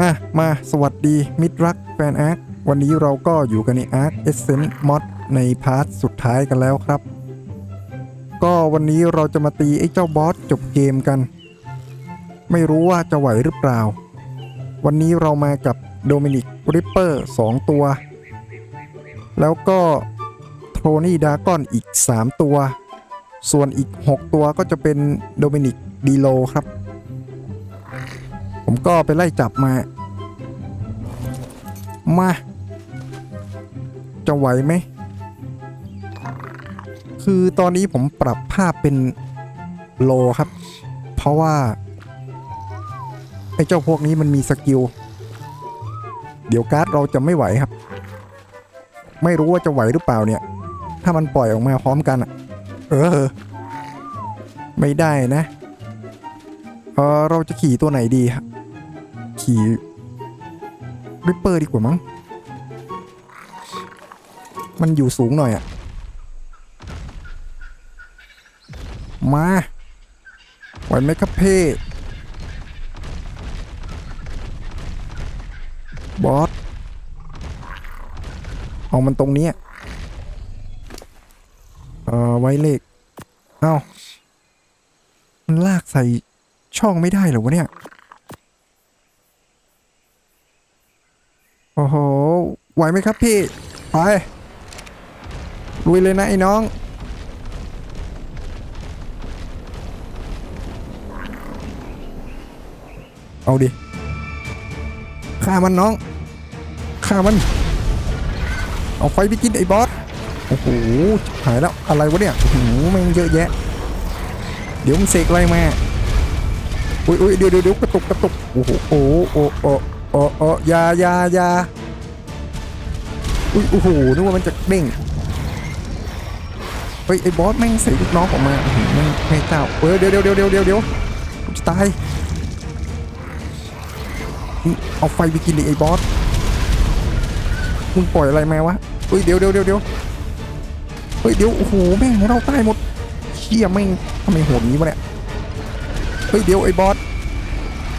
อะมาสวัสดีมิตรรักแฟนอาร์ควันนี้เราก็อยู่กันในอาร์คเอเซนต์มอดในพาร์ทสุดท้ายกันแล้วครับ ก็วันนี้เราจะมาตีไอ้เจ้าบอสจบเกมกัน ไม่รู้ว่าจะไหวหรือเปล่า วันนี้เรามากับโดมินิกริปเปอร์2ตัว แล้วก็โทนี่ดากอนอีก 3 ตัว ส่วนอีก 6 ตัวก็จะเป็นโดมินิกดีโลครับ ผมก็ไปไล่จับมา มา จะไหวไหม คือตอนนี้ผมปรับภาพเป็นโลครับ เพราะว่า ไอ้เจ้าพวกนี้มันมีสกิล เดี๋ยวการ์ดเราจะไม่ไหวครับ ไม่รู้ว่าจะไหวหรือเปล่าเนี่ย ถ้ามันปล่อยออกมาพร้อมกันอะเออ ไม่ได้นะเออเราจะขี่ตัวไหนดีครับ ขี่ริปเปอร์ดีกว่ามั้ง มันอยู่สูงหน่อยอะมาไหวไหมครับเพ่บอส เอามันตรงนี้ เอ่อ ไว้เลข เอ้า มันลากใส่ช่องไม่ได้หรอวะเนี่ย โอ้โห ไหวไหมครับพี่ ไป ลุยเลยนะไอ้น้อง เอาดิ ฆ่ามันน้อง ฆ่ามัน เอาไฟไปกินไอ้บอส โอ้โห หายแล้ว อะไรวะเนี่ย โอ้โหแม่งเยอะแยะ เดี๋ยวมึงเสกอะไรมา อุ้ยอุ้ยเดี๋ยวเดี๋ยวเดี๋ยวกระตุกกระตุก โอ้โห โอ้โอ้โอ้ โอ้โอ้อยายายาอุ้ยโอ้โหนึกว่ามันจะเด้งเฮ้ยไอ้บอสแม่งใส่ลูกน้องออกมาอื้อหือแม่งไม่เจ้าเออเดี๋ยวเดี๋ยวเดี๋ยวเดี๋ยวเดี๋ยวเดี๋ยวจะตายเอาไฟไปกินดิไอ้บอสมึงปล่อยอะไรมาวะเฮ้ยเดี๋ยวเดี๋ยวเดี๋ยวเดี๋ยวเฮ้ยเดี๋ยวโอ้โหแม่งเราตายหมดเชี่ยแม่งทำไมโหดนี้วะเนี่ยเฮ้ยเดี๋ยวไอ้บอส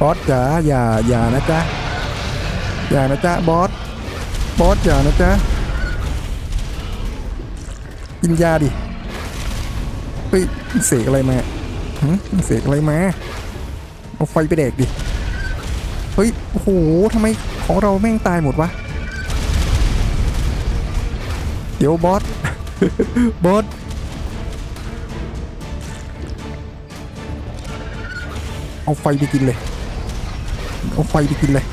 บอสจ๋าอย่าอย่านะจ๊ะ อย่านะจ๊ะบอส บอสอย่านะจ๊ะกินยาดิเฮ้ยเสกอะไรมาหึมึงเสกอะไรมาเอาไฟไปแดกดิ เฮ้ย โอ้โหทำไมของเราแม่งตายหมดวะ เดี๋ยวบอส บอสเอาไฟไปกินเลย เอาไฟไปกินเลย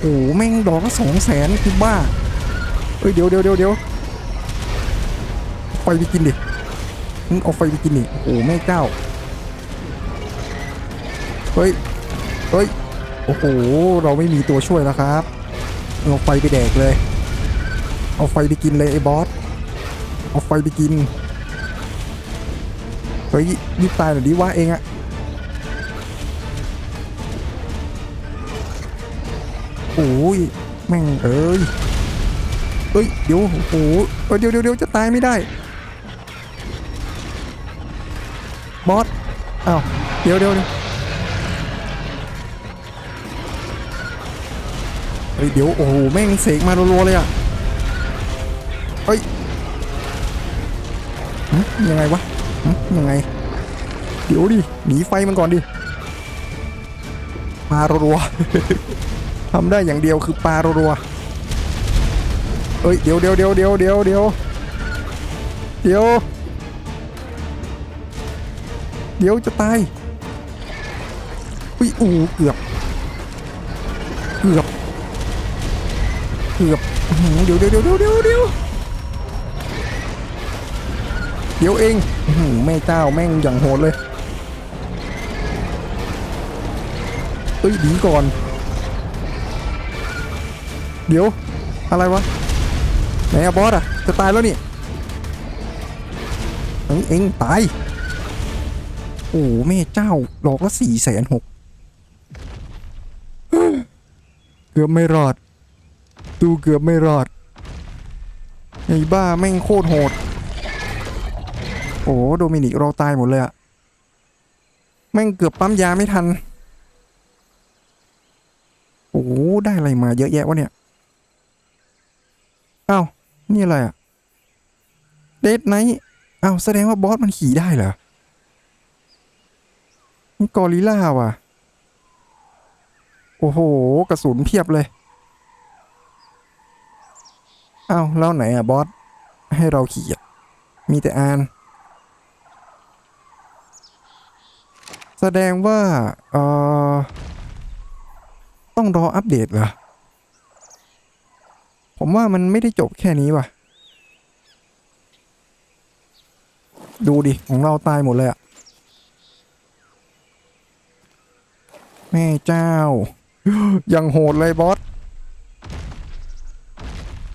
โอ้โหแม่งดอกสองแสนคือบ้าเฮ้ยเดี๋ยวเดี๋ยวเดี๋ยวเดี๋ยวไฟไปกินดิมึงเอาไฟไปกินดิโอ้โหแม่เจ้าเฮ้ยเฮ้ยโอ้โหเราไม่มีตัวช่วยแล้วครับเอาไฟไปแดกเลย เอาไฟไปกินเลยไอ้บอสเอาไฟไปกินเฮ้ยรีบตายหน่อยดิว่าเองอะ โอ้ยแม่งเอ้ยเอ้ยเดี๋ยวโอ้โหเดี๋ยวเดี๋ยวเดี๋ยวจะตายไม่ได้บอสอ้าวเดี๋ยวเดี๋ยวเดี๋ยวเฮ้ยเดี๋ยวโอ้โหแม่งเสกมารัวๆเลยอะเฮ้ยยังไงวะยังไง เดี๋ยวดิหนีไฟมันก่อนดิมารัวๆ ทำได้อย่างเดียวคือปลารัวๆเอ้ยเดี๋ยวเดี๋ยวเดี๋ยวเดี๋ยวเดี๋ยวเดี๋ยวเดี๋ยวเดี๋ยวจะตายอุ้ยอู้เกือบ เกือบ เกือบเดี๋ยวเดี๋ยวเดี๋ยวเดี๋ยวเดี๋ยวเดี๋ยวเองแม่เจ้าแม่งอย่างโหดเลยเอ้ยดีก่อน เดี๋ยว อะไรวะ ไหนอะบอสอะจะตายแล้วนี่เฮ้ยเอ็งตาย โอ้แม่เจ้าดอกละสี่แสนหกเกือบไม่รอด ดูเกือบไม่รอดไอ้บ้าแม่งโคตรโหด โอ้โดมินิกเราตายหมดเลยอะแม่งเกือบปั๊มยาไม่ทัน โอ้ได้อะไรมาเยอะแยะวะเนี่ย อ้าวนี่อะไรอะเดดไนท์อ้าวแสดงว่าบอสมันขี่ได้เหรอนี่กอริล่าว่ะ โอ้โห กระสุนเพียบเลยอ้าวแล้วไหนอะบอส ให้เราขี่อะมีแต่อาน แสดงว่าเอ่อต้องรออัปเดตเหรอ ผมว่ามันไม่ได้จบแค่นี้ว่ะ ดูดิ ของเราตายหมดเลยอะแม่เจ้า ยังโหดเลยบอส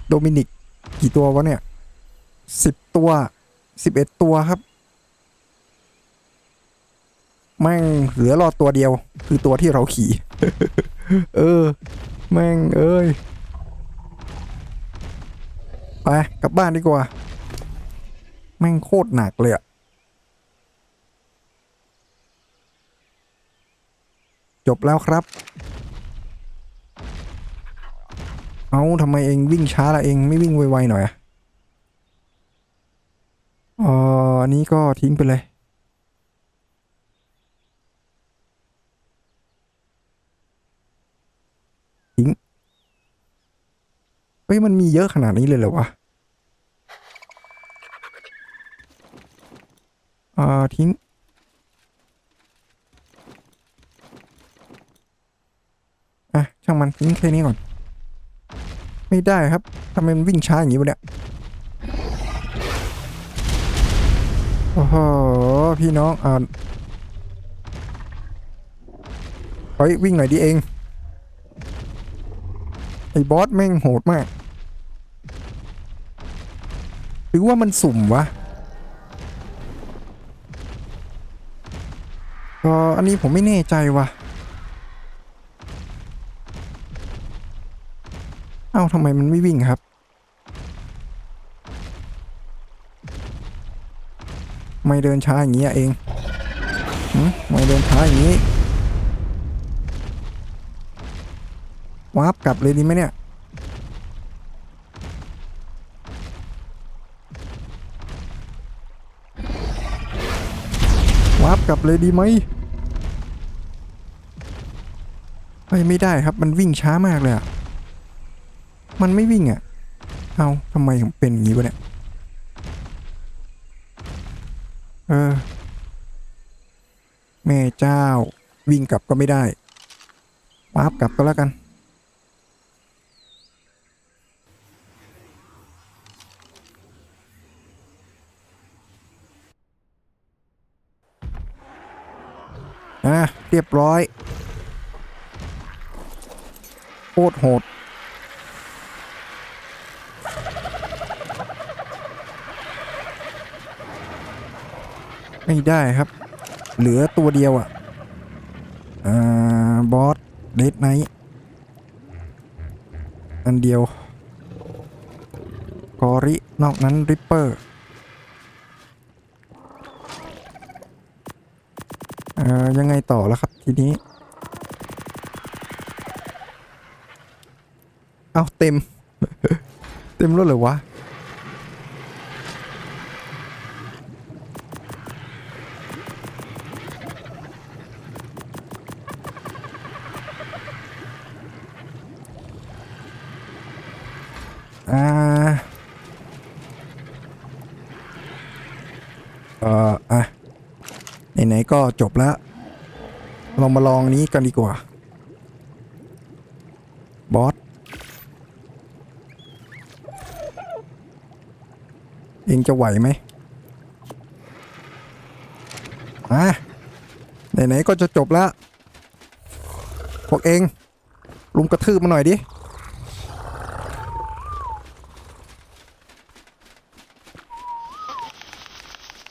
โดมินิก กี่ตัววะเนี่ยสิบตัวสิบเอ็ดตัวครับ แม่งเหลือรอดตัวเดียว คือตัวที่เราขี่ เออ แม่งเอ้ย ไปกลับบ้านดีกว่า แม่งโคตรหนักเลยอะจบแล้วครับ เอาทำไมเองวิ่งช้าละเองไม่วิ่งไวๆหน่อยอะอออันนี้ก็ทิ้งไปเลย ทิ้ง เฮ้ยมันมีเยอะขนาดนี้เลยเหรอวะอ่าทิ้ง อะ ช่างมันทิ้งแค่นี้ก่อน ไม่ได้ครับทำไมมันวิ่งช้าอย่างนี้วะเนี่ย โอ้โห พี่น้อง อ่าเฮ้ยวิ่งหน่อยดิเอง ไอ้บอสแม่งโหดมาก หรือว่ามันสุ่มวะก็อันนี้ผมไม่แน่ใจว่ะเอ้าทำไมมันไม่วิ่งครับ ไม่เดินช้าอย่างนี้เองไม่เดินช้าอย่างนี้ วาร์ปกลับเลยดีไหมเนี่ย วาร์ปกลับเลยดีไหมเฮ้ยไม่ได้ครับมันวิ่งช้ามากเลยอะมันไม่วิ่งอะเอาทำไมถึงเป็นอย่างนี้วะเนี่ย เออ แม่เจ้า วิ่งกลับก็ไม่ได้วาร์ปกลับก็แล้วกัน อะ เรียบร้อยโคตรโหดไม่ได้ครับ เหลือตัวเดียวอะ่ะอ่าบอสเดดไนท์อันเดียวกอริ นอกนั้นริปเปอร์ เออยังไงต่อแล้วครับ ทีนี้ เอาเต็ม เต็มรถเลยวะ อ่า เอ่อ อะ ไหนๆก็จบแล้วเรามาลองนี้กันดีกว่า บอส เองจะไหวไหมอะไหนๆก็จะจบแล้ว พวกเองลุมกระทืบมาหน่อยดิ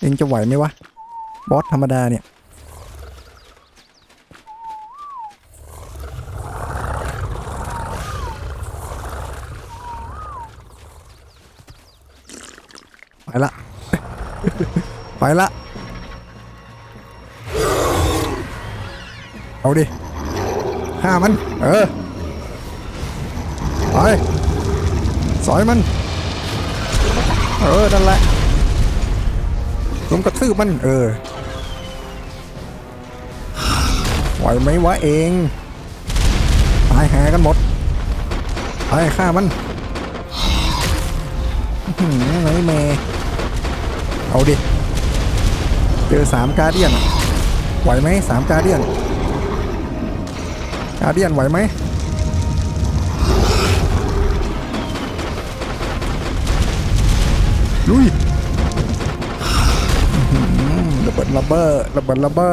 เองจะไหวไหมวะ บอสธรรมดาเนี่ย ไปละ ไปละ เอาดิฆ่ามัน เออ ไป สอยมัน เออ นั่นแหละลุมกระทืบมัน เออ ไหวไหมวะเอง ตายหากันหมด ไปฆ่ามันอื้อหือไงเมเอาดิ เจอสามกาเดียน ไหวไหมสามกาเดียน กาเดียนไหวไหมลุยระเบิดระเบ้อระเบิดระเบ้อ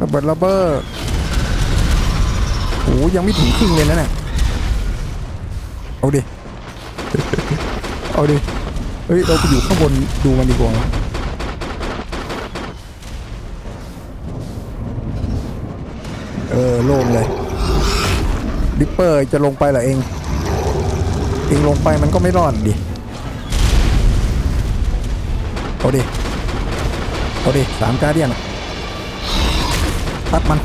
ระเบิดระเบ้อโอ้ยังไม่ถึงครึ่งเลยนะเนี่ยเอาดิ เอาดิ เฮ้ย เราไปอยู่ข้างบนดูมันดีกว่าเออโล่งเลยดิปเปอร์จะลงไปเหรอเองเองลงไปมันก็ไม่รอดดิ เอาดิ เอาดิสามการเดียนอะ ตัดมัน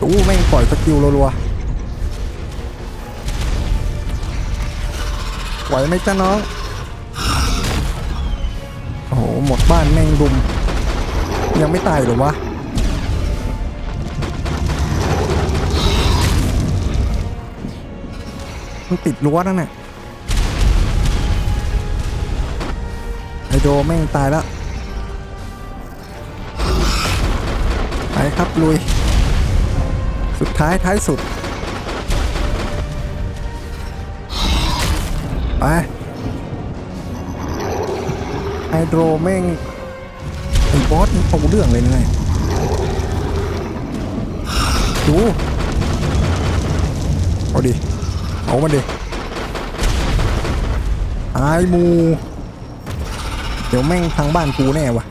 ตู้แม่ปล่อยสกิลรัวๆไหวไหมจ้าน้อง โอ้โห หมดบ้านแม่งรุม ยังไม่ตายหรือวะมันติดรั้วนั่นน่ะไอโดแม่งตายแล้ว ไปครับลุย สุดท้ายท้ายสุด ไปไอโดรแม่งไอบอสมันเอาเรื่องเลยนะไงดูเอาดิ เอามันดิตายหมู เดี๋ยวแม่งพังบ้านกูแน่วะ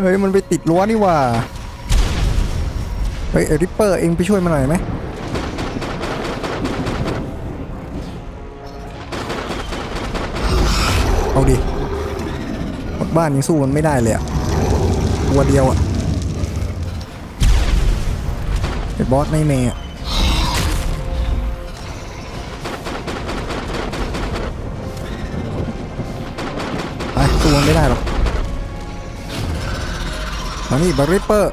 เฮ้ยมันไปติดรั้วนี่ว่าเฮ้ยริปเปอร์เองไปช่วยมันหน่อยไหมเอาดิหมดบ้านยังสู้มันไม่ได้เลยอะตัวเดียวอะไอ้บอสไม่เมย์อะไปสู้มันไม่ได้หรอก มานี่บาริปเปอร์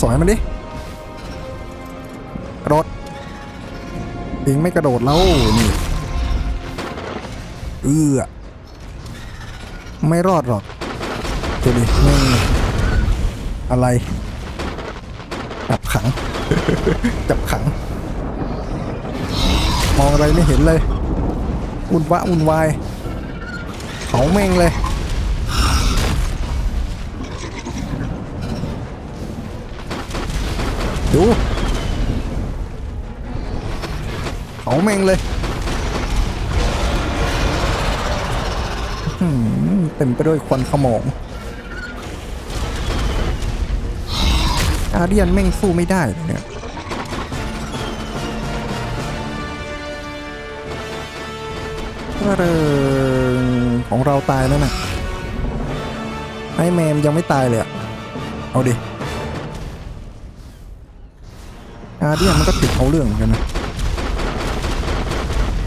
สอยมันดิกระโดดเองไม่กระโดดแล้วนี่เอือไม่รอดหรอกเดี๋ยวดิไม่อะไร จับขัง จับขัง มองอะไรไม่เห็นเลย อุ่นวะอุ่นวาย เขาแม่งเลย ดูเขาแม่งเลยเต็มไปด้วยควันขโมง อาเดียนแม่งสู้ไม่ได้เลยเนี่ยเริงของเราตายแล้วนะไอแมมยังไม่ตายเลยอะเอาดิ อาเดียนมันก็ติดเอาเรื่องเหมือนกันนะ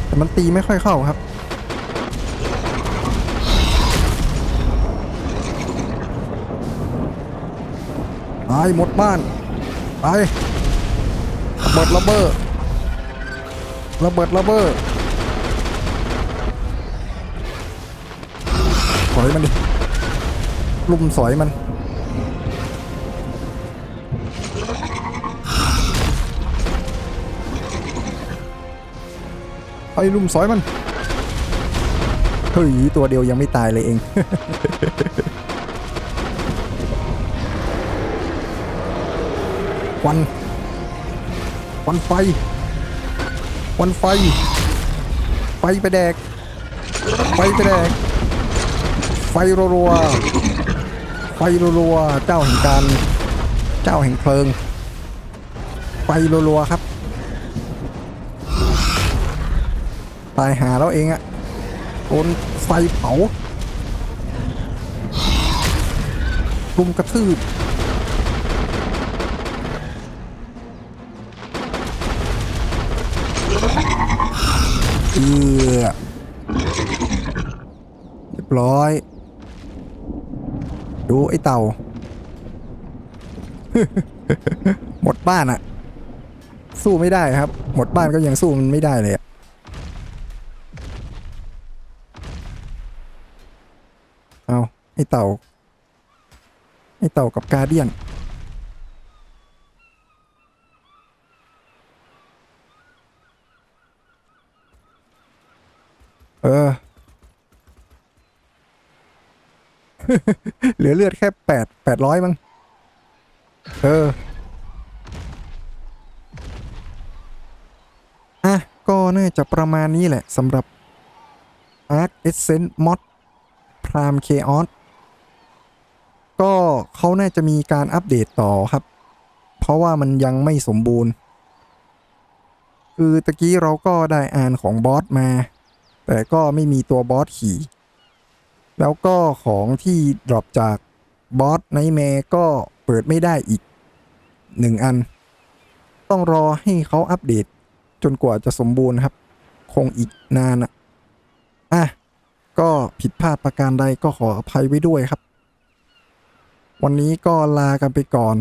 แต่มันตีไม่ค่อยเข้าครับตายหมดบ้าน ไประเบิดระเบ้อระเบิดระเบ้อสอยมันดิลุมสอยมัน ไอ้ลุมสอยมัน เฮ้ย ตัวเดียวยังไม่ตายเลยเอง ควัน ควันไฟ ควันไฟ ไฟไปแดก ไฟไปแดก ไฟรัวๆไฟรัวๆเจ้าแห่งการ เจ้าแห่งเพลิง ไฟรัวๆครับ ตายหาแล้วเองอะโดนไฟเผาลุมกระทืบเออเรียบร้อย ดูไอ้เต่า หมดบ้านอะสู้ไม่ได้ครับ หมดบ้านก็ยังสู้มันไม่ได้เลยอะ ไอ้เต่า ไอ้เต่ากับกาเดียน เออ เหลือเลือดแค่แปดแปดร้อยมั้ง เออ อะ ก็น่าจะประมาณนี้แหละสำหรับ Arc Essence Mod Prime Chaos ก็เขาน่าจะมีการอัปเดตต่อครับ เพราะว่ามันยังไม่สมบูรณ์ คือตะกี้เราก็ได้อ่านของบอสมา แต่ก็ไม่มีตัวบอสขี่ แล้วก็ของที่ดรอปจากบอสไนแมร์ก็เปิดไม่ได้อีกหนึ่งอัน ต้องรอให้เขาอัปเดตจนกว่าจะสมบูรณ์ครับ คงอีกนานอะอะก็ผิดพลาดประการใดก็ขออภัยไว้ด้วยครับ วันนี้ก็ลากันไปก่อน